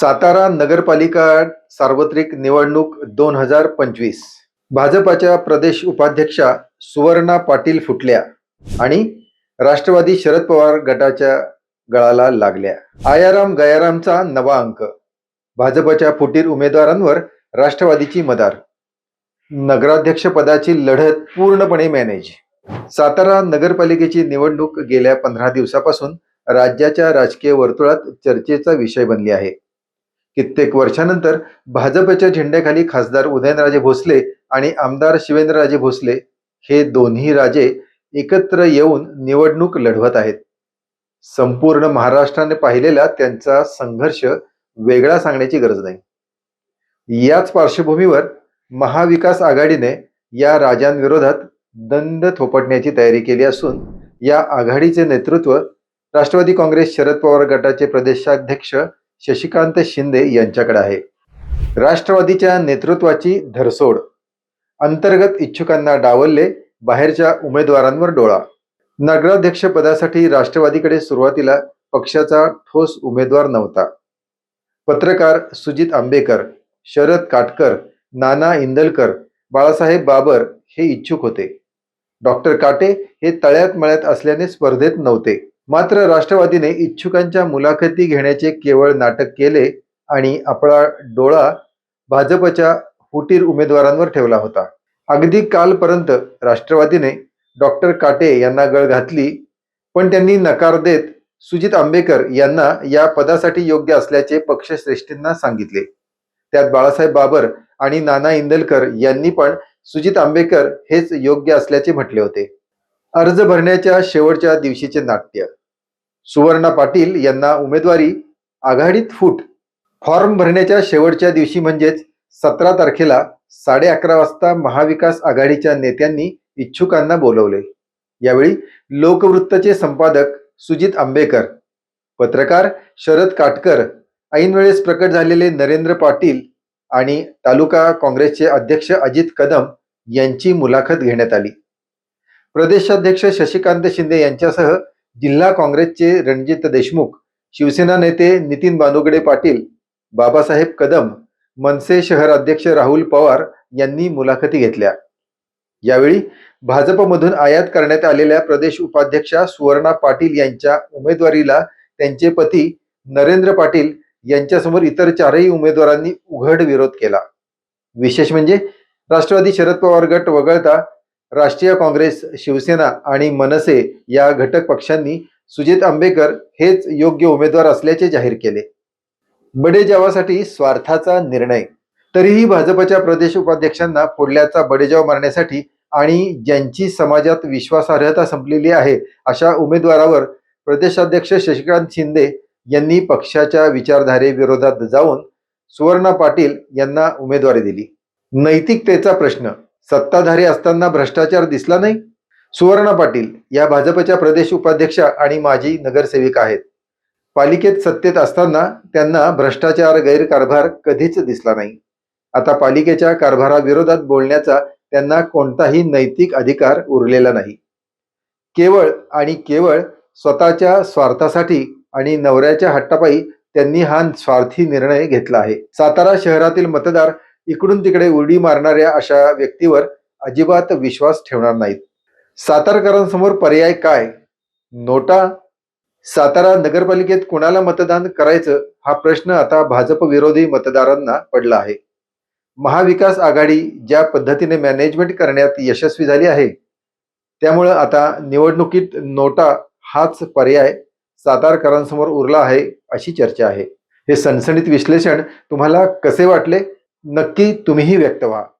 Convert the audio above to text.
सातारा नगरपालिका सार्वत्रिक निवडणूक दोन हजार पंचवीस. भाजपाच्या प्रदेश उपाध्यक्षा सुवर्णा पाटील फुटल्या आणि राष्ट्रवादी शरद पवार गटाच्या गळाला लागल्या. आयाराम गयारामचा नवा अंक. भाजपच्या फुटीर उमेदवारांवर राष्ट्रवादीची मदार. नगराध्यक्षपदाची लढत पूर्णपणे मॅनेज. सातारा नगरपालिकेची निवडणूक गेल्या पंधरा दिवसापासून राज्याच्या राजकीय वर्तुळात चर्चेचा विषय बनली आहे. कित्येक वर्षानंतर भाजपच्या झेंड्याखाली खासदार उदयनराजे भोसले आणि आमदार शिवेंद्रराजे भोसले हे दोन्ही राजे एकत्र येऊन निवडणूक लढवत आहेत. संपूर्ण महाराष्ट्राने पाहिलेला त्यांचा संघर्ष वेगळा सांगण्याची गरज नाही. याच पार्श्वभूमीवर महाविकास आघाडीने या राजांविरोधात दंड थोपटण्याची तयारी केली असून या आघाडीचे नेतृत्व राष्ट्रवादी काँग्रेस शरद पवार गटाचे प्रदेशाध्यक्ष शशिकांत शिंदे यांच्याकडे आहे. राष्ट्रवादीच्या नेतृत्वाची धरसोड. अंतर्गत इच्छुकांना डावलले बाहेरच्या उमेदवारांवर डोळा. नगराध्यक्ष पदासाठी राष्ट्रवादीकडे सुरुवातीला पक्षाचा ठोस उमेदवार नव्हता. पत्रकार सुजित आंबेकर शरद काटकर नाना इंदलकर बाळासाहेब बाबर हे इच्छुक होते. डॉक्टर काटे हे तळ्यात मळ्यात असल्याने स्पर्धेत नव्हते. मात्र राष्ट्रवादीने इच्छुकांच्या मुलाखती घेण्याचे केवळ नाटक केले आणि आपला डोळा भाजपच्या हुटीर उमेदवारांवर ठेवला होता. अगदी कालपर्यंत राष्ट्रवादीने डॉक्टर काटे यांना गळ घातली पण त्यांनी नकार देत सुजित आंबेकर यांना या पदासाठी योग्य असल्याचे पक्षश्रेष्ठींना सांगितले. त्यात बाळासाहेब बाबर आणि नाना इंदलकर यांनी पण सुजित आंबेकर हेच योग्य असल्याचे म्हटले होते. अर्ज भरण्याच्या शेवटच्या दिवशीचे नाट्य. सुवर्णा पाटील यांना उमेदवारी आघाडीत फूट. फॉर्म भरण्याच्या शेवटच्या दिवशी म्हणजेच सतरा तारखेला साडे अकरा वाजता महाविकास आघाडीच्या नेत्यांनी इच्छुकांना बोलवले. यावेळी लोकवृत्तचे संपादक सुजित आंबेकर पत्रकार शरद काटकर ऐनवेळेस प्रकट झालेले नरेंद्र पाटील आणि तालुका काँग्रेसचे अध्यक्ष अजित कदम यांची मुलाखत घेण्यात आली. प्रदेशाध्यक्ष शशिकांत शिंदे यांच्यासह जिल्हा काँग्रेसचे रणजित देशमुख शिवसेना नेते नितीन बानुगडे पाटील बाबासाहेब कदम मनसे शहर अध्यक्ष राहुल पवार यांनी मुलाखती घेतल्या. यावेळी भाजपमधून आयात करण्यात आलेल्या प्रदेश उपाध्यक्षा सुवर्णा पाटील यांच्या उमेदवारीला त्यांचे पती नरेंद्र पाटील यांच्यासमोर इतर चारही उमेदवारांनी उघड विरोध केला. विशेष म्हणजे राष्ट्रवादी शरद पवार गट वगळता राष्ट्रीय काँग्रेस शिवसेना आणि मनसे या घटक पक्षांनी सुजित आंबेकर हेच योग्य उमेदवार असल्याचे जाहीर केले. बडेजावासाठी स्वार्थाचा निर्णय. तरीही भाजपच्या प्रदेश उपाध्यक्षांना फोडल्याचा बडेजाव मारण्यासाठी आणि ज्यांची समाजात विश्वासार्हता संपलेली आहे अशा उमेदवारावर प्रदेशाध्यक्ष शशिकांत शिंदे यांनी पक्षाच्या विचारधारेविरोधात जाऊन सुवर्णा पाटील यांना उमेदवारी दिली. नैतिकतेचा प्रश्न. सत्ताधारी असताना भ्रष्टाचार दिसला नाही? सुवर्णा पाटील या भाजपच्या प्रदेश उपाध्यक्षा आणि माजी नगरसेविका आहेत. पालिकेत सत्तेत असताना त्यांना भ्रष्टाचार गैरकारभार कधीच दिसला नाही. आता पालिकेच्या कारभाराविरोधात बोलण्याचा त्यांना कोणताही नैतिक अधिकार उरलेला नाही. केवळ आणि केवळ स्वतःच्या स्वार्थासाठी आणि नवऱ्याच्या हट्टापायी त्यांनी हा स्वार्थी निर्णय घेतला आहे. सातारा शहरातील मतदार इकडून तिकडे उडी मारणाऱ्या अशा व्यक्तीवर अजिबात विश्वास ठेवणार नाहीत. सातारकरांसमोर पर्याय काय? नोटा? सातारा नगरपालिकेत कोणाला मतदान करायचं? हा प्रश्न आता भाजप विरोधी मतदारांना पडला आहे. महाविकास आघाडी ज्या पद्धतीने मॅनेजमेंट करण्यात यशस्वी झाली आहे त्यामुळं आता निवडणुकीत नोटा हाच पर्याय सातारकरांसमोर उरला आहे अशी चर्चा आहे. हे सणसणीत विश्लेषण तुम्हाला कसे वाटले? नक्की तुम्हीही व्यक्त व्हा.